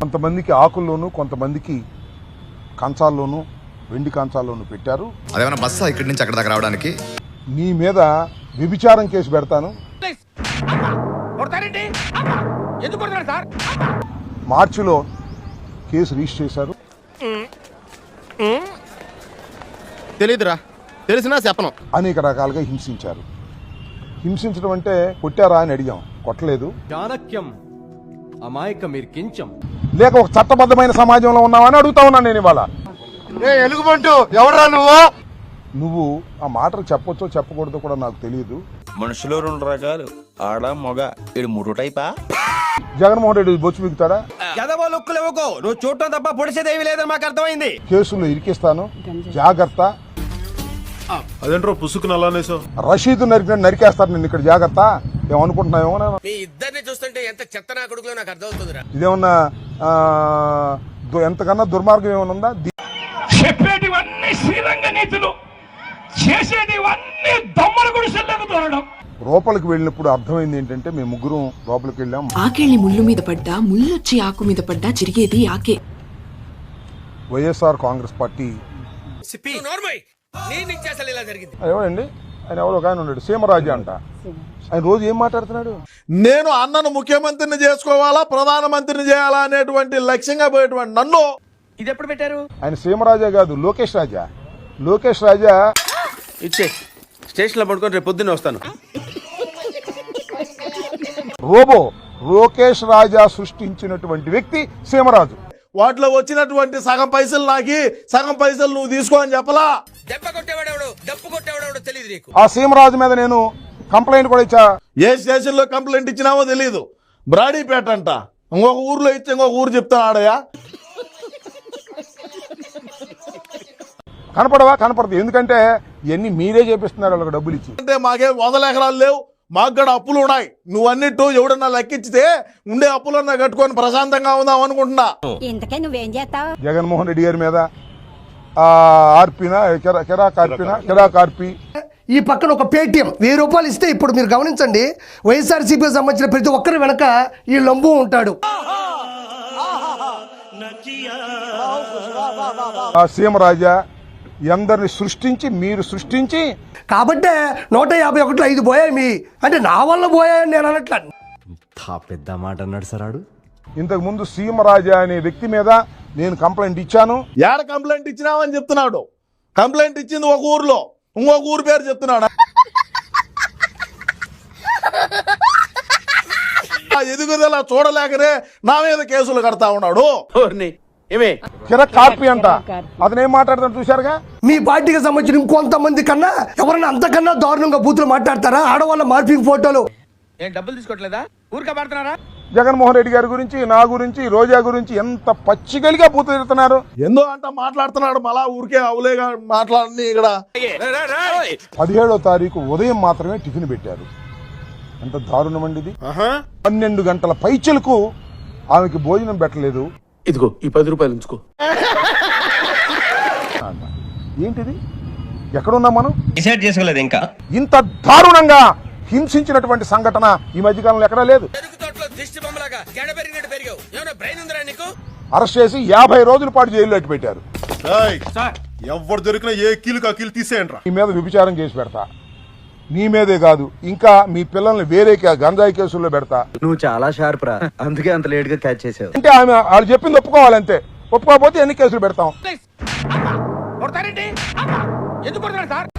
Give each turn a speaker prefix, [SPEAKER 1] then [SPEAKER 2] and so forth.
[SPEAKER 1] కొంతమందికి ఆకుల్లోనూ కొంతమందికి కంచాల్లోనూ వెండి కంచాల్లోనూ పెట్టారు.
[SPEAKER 2] అదేమైనా బస్సా ఇక్కడి నుంచి అక్కడ దాకా రావడానికి?
[SPEAKER 1] నీ మీద వ్యభిచారం కేసు పెడతాను. మార్చిలో కేసు రిజిస్టర్ చేశారు.
[SPEAKER 3] తెలీదురా. తెలిసినా చెప్పను.
[SPEAKER 1] అనేక రకాలుగా హింసించారు. హింసించడం అంటే కొట్టారా అని అడిగాం. కొట్టలేదు.
[SPEAKER 4] చాణక్యం అమాయక మీరు కించం.
[SPEAKER 1] లేక ఒక చట్టబద్ధమైన సమాజంలో ఉన్నావని అడుగుతా ఉన్నాను నేను ఇవాళ.
[SPEAKER 3] ఎలుగుబంటు నువ్వు?
[SPEAKER 1] నువ్వు ఆ మాటలు చెప్పొచ్చో చెప్పకూడదో కూడా నాకు తెలియదు
[SPEAKER 5] మనుషులు రెండు రకాలు ఆడ మొగ. ఇది మూడు టైపా?
[SPEAKER 1] జగన్మోహన్ రెడ్డి బొచ్చు బిగుతాడా?
[SPEAKER 3] లుక్కులు ఇవ్వకు. నువ్వు చూడటం తప్ప పొడిచేదేవి లేదని మాకు అర్థమైంది.
[SPEAKER 1] కేసుల్లో ఇరికిస్తాను. జాగ్రత్త.
[SPEAKER 6] అదేంట్రో పుసుకుని అలానేసావు
[SPEAKER 1] రషీద్ నరికినట్టు నరికేస్తారు నేను ఇక్కడ జాగ్రత్త. ఏమనుకుంటున్నావేమో నేను-
[SPEAKER 7] మీ ఇద్దరిని చూస్తుంటే ఎంత చెత్త నా కొడుకులో నాకు అర్థమవుతుందిరా.
[SPEAKER 1] ఇదేమన్నా ఎంతకన్నా దుర్మార్గం ఏమైనా ఉందా?
[SPEAKER 8] చెప్పేటివన్నీ శ్రీరంగ నీతులు చేసేటివన్నీ దొమ్మల గుడిసెల్లోకి దూరడం
[SPEAKER 1] లోపలికి వెళ్ళినప్పుడు అర్థమైంది ఏంటంటే మేము ముగ్గురం లోపలికి వెళ్ళాం.
[SPEAKER 9] ఆకెళ్ళి ముళ్ళు మీద పడ్డా ముళ్ళొచ్చి ఆకు మీద పడ్డా చిరిగేది ఆకే.
[SPEAKER 1] వైఎస్ఆర్ కాంగ్రెస్ పార్టీ.
[SPEAKER 7] నోర్మై
[SPEAKER 1] ఆయన ఎవరో ఒక ఆయన ఉన్నాడు. సీమరాజు అంట. ఆయన రోజు ఏం మాట్లాడుతున్నాడు?
[SPEAKER 6] నేను అన్నను ముఖ్యమంత్రిని చేసుకోవాలా ప్రధానమంత్రిని చేయాలా అనేటువంటి లక్ష్యంగా పోయేటువంటి నన్ను
[SPEAKER 3] ఇది ఎప్పుడు పెట్టారు?
[SPEAKER 1] ఆయన సీమరాజా కాదు లోకేష్ రాజా. లోకేష్ రాజా
[SPEAKER 3] ఇచ్చే స్టేషన్లో పడుకొని రేపు పొద్దున్నే వస్తాను.
[SPEAKER 1] రోబో లోకేష్ రాజా సృష్టించినటువంటి వ్యక్తి సీమరాజు.
[SPEAKER 6] వాటిలో వచ్చినటువంటి సగం పైసలు నాకి సగం పైసలు నువ్వు తీసుకో అని చెప్పలా?
[SPEAKER 1] ఆ సీమరాజు మీద నేను కంప్లైంట్ కూడా ఇచ్చా.
[SPEAKER 6] ఏ స్టేషన్లో కంప్లైంట్ ఇచ్చినావో తెలియదు బ్రాడీపేట అంట. ఇంకొక ఊర్లో ఇచ్చి ఇంకొక ఊరు చెప్తాను ఆడయా
[SPEAKER 1] కనపడవా? కనపడదు. ఎందుకంటే ఇవన్నీ మీరే చేపిస్తున్నారు వాళ్ళకి డబ్బులు ఇచ్చి.
[SPEAKER 6] అంటే మాకేం వందల ఎకరాలు లేవు. మాకు కూడా అప్పులు ఉన్నాయి నువ్వు అన్నిట్టు ఎవడన్నా లెక్కించితే ఉండే అప్పులన్నా కట్టుకొని ప్రశాంతంగా ఉందాం అనుకుంటున్నా.
[SPEAKER 10] ఇంతకే నువ్వేం చేస్తావు?
[SPEAKER 1] జగన్మోహన్ రెడ్డి గారి మీద ఆ ఆర్పిన కెరా కెరా కార్పిన కెరా కార్పి
[SPEAKER 11] ఈ పక్కన ఒక పేటిఎం వెయ్యి రూపాయలు ఇస్తే ఇప్పుడు మీరు గమనించండి వైఎస్ఆర్సీపీకి సంబంధించిన ప్రతి ఒక్కరి వెనక ఈ లంబు ఉంటాడు.
[SPEAKER 1] ఆ సీమరాజా ఎందరిని సృష్టించి మీరు సృష్టించి.
[SPEAKER 11] కాబట్టే నూట యాభై ఒకటిలో ఐదు పోయాయి మీ. అంటే నా వల్ల పోయాయని నేను అనట్లా.
[SPEAKER 4] పెద్ద మాట అన్నాడు సరాడు
[SPEAKER 1] ఇంతకు ముందు సీమరాజా అనే వ్యక్తి మీద నేను కంప్లైంట్ ఇచ్చాను.
[SPEAKER 6] ఏడ కంప్లైంట్ ఇచ్చినావని చెప్తున్నాడు. కంప్లైంట్ ఇచ్చింది ఒక ఊర్లో. ఇంకొక ఊరు పేరు చెప్తున్నాడు. ఆ ఎదుగుదల చూడలేకనే నా మీద కేసులు కడతా ఉన్నాడు.
[SPEAKER 3] ఏమే?
[SPEAKER 1] కిర కార్పి అంట. అతను ఏం మాట్లాడతాడు చూశారుగా?
[SPEAKER 11] మీ పార్టీకి సంబంధించిన ఇంకొంతమంది కన్నా ఎవరైనా అంతకన్నా దారుణంగా బూతులు మాట్లాడతారా? ఆడవాళ్ళ మార్పింగ్ ఫోటోలు.
[SPEAKER 3] ఏం డబ్బులు తీసుకోవట్లేదా? ఊరికే పడుతున్నారా
[SPEAKER 1] జగన్మోహన్ రెడ్డి గారి గురించి నా గురించి రోజా గురించి ఎంత పచ్చిగలిగా పూత తిడుతున్నారు?
[SPEAKER 6] ఎందో అంట మాట్లాడుతున్నాడు? మళ్ళా ఊరికే అవులేగా మాట్లాడి ఇక్కడ.
[SPEAKER 1] పదిహేడో తారీఖు ఉదయం మాత్రమే టిఫిన్ పెట్టారు. ఎంత దారుణం అండి ఇది? పన్నెండు గంటల పైచలకు ఆమెకి భోజనం పెట్టలేదు.
[SPEAKER 3] ఇదిగో ఈ పది రూపాయలు ఉంచుకో.
[SPEAKER 1] ఏంటిది? ఎక్కడున్నాం మనం?
[SPEAKER 5] డిసైడ్ చేసుకోలేదు ఇంకా.
[SPEAKER 1] ఇంత దారుణంగా హింసించినటువంటి సంఘటన ఈ మధ్యకాలంలో ఎక్కడా లేదు. అరెస్ట్ చేసి యాభై రోజుల పాటు జైల్లో అట్టి పెట్టారు.
[SPEAKER 6] ఎవరు దొరికినా ఏ కీలు కా కీలు తీసేయండి
[SPEAKER 1] మీద వ్యభిచారం కేసు పెడతా. నీ మీదే కాదు ఇంకా మీ పిల్లల్ని వేరే గంజాయి కేసుల్లో పెడతా.
[SPEAKER 4] నువ్వు చాలా షార్ప్ రా. అందుకే అంత లేట్గా క్యాచ్ చేసావు.
[SPEAKER 1] అంటే ఆమె వాళ్ళు చెప్పింది ఒప్పుకోవాలంతే. ఒప్పుకోకపోతే ఎన్ని కేసులు పెడతాం?
[SPEAKER 7] ఎందుకు సార్?